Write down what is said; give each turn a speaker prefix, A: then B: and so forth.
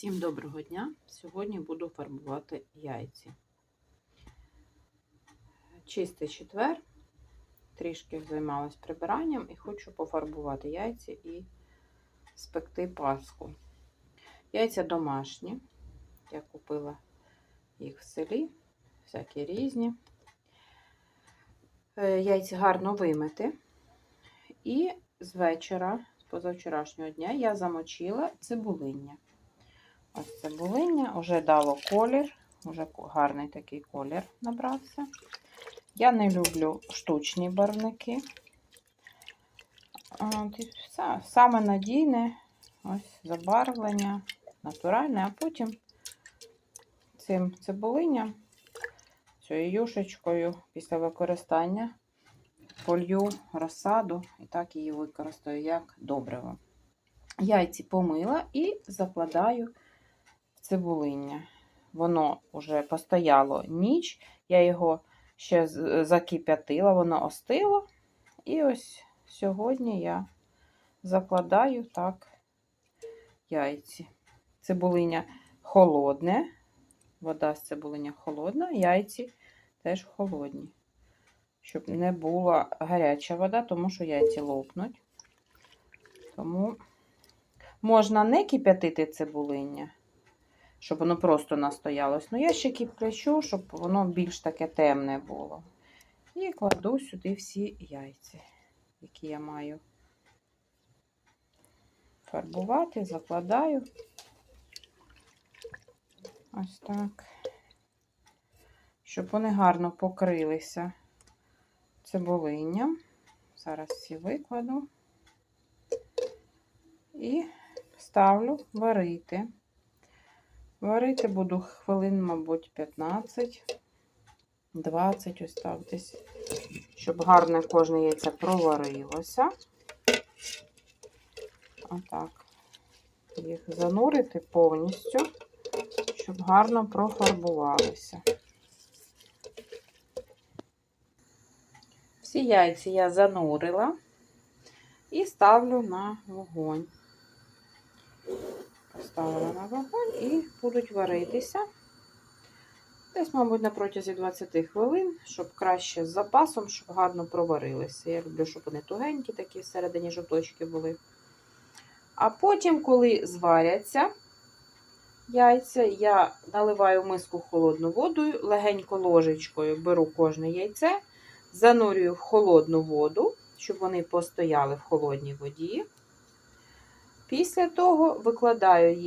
A: Всім доброго дня! Сьогодні буду фарбувати яйці. Чистий четвер, трішки займалась прибиранням і хочу пофарбувати яйці і спекти паску. Яйця домашні. Я купила їх в селі, всякі різні. Е, Яйця гарно вимити. І з вечора, з позавчорашнього дня, я замочила цибулиння. Ось цибулиння вже дало колір, вже гарний такий колір набрався. Я не люблю штучні барвники. От, і все. Саме надійне ось забарвлення, натуральне, а потім цим цибулинням, цією юшечкою після використання полью розсаду і так її використаю як добриво. Яйці помила і закладаю цибулиння. Воно вже постояло ніч, я його ще закип'ятила, воно остило. І ось сьогодні я закладаю так яйці. Цибулиня холодне, вода з цибулиня холодна, яйці теж холодні. Щоб не була гаряча вода, тому що яйці лопнуть. Тому можна не кип'ятити цибулиння щоб воно просто настоялось. Ну, я ще кипячу, щоб воно більш таке темне було. І кладу сюди всі яйця, які я маю фарбувати, закладаю. Ось так. Щоб вони гарно покрилися цибулинням. Зараз всі викладу і ставлю варити. Варити буду хвилин, мабуть, 15, 20, ось так десь, щоб гарне кожне яйце проварилося. Отак. Їх занурити повністю, щоб гарно профарбувалися. Всі яйця я занурила і ставлю на вогонь поставила на вогонь і будуть варитися. Десь, мабуть, на протязі 20 хвилин, щоб краще з запасом, щоб гарно проварилися. Я люблю, щоб вони тугенькі, такі всередині жовточки були. А потім, коли зваряться яйця, я наливаю в миску холодну водою, легенько ложечкою беру кожне яйце, занурюю в холодну воду, щоб вони постояли в холодній воді. Після того викладаю їх.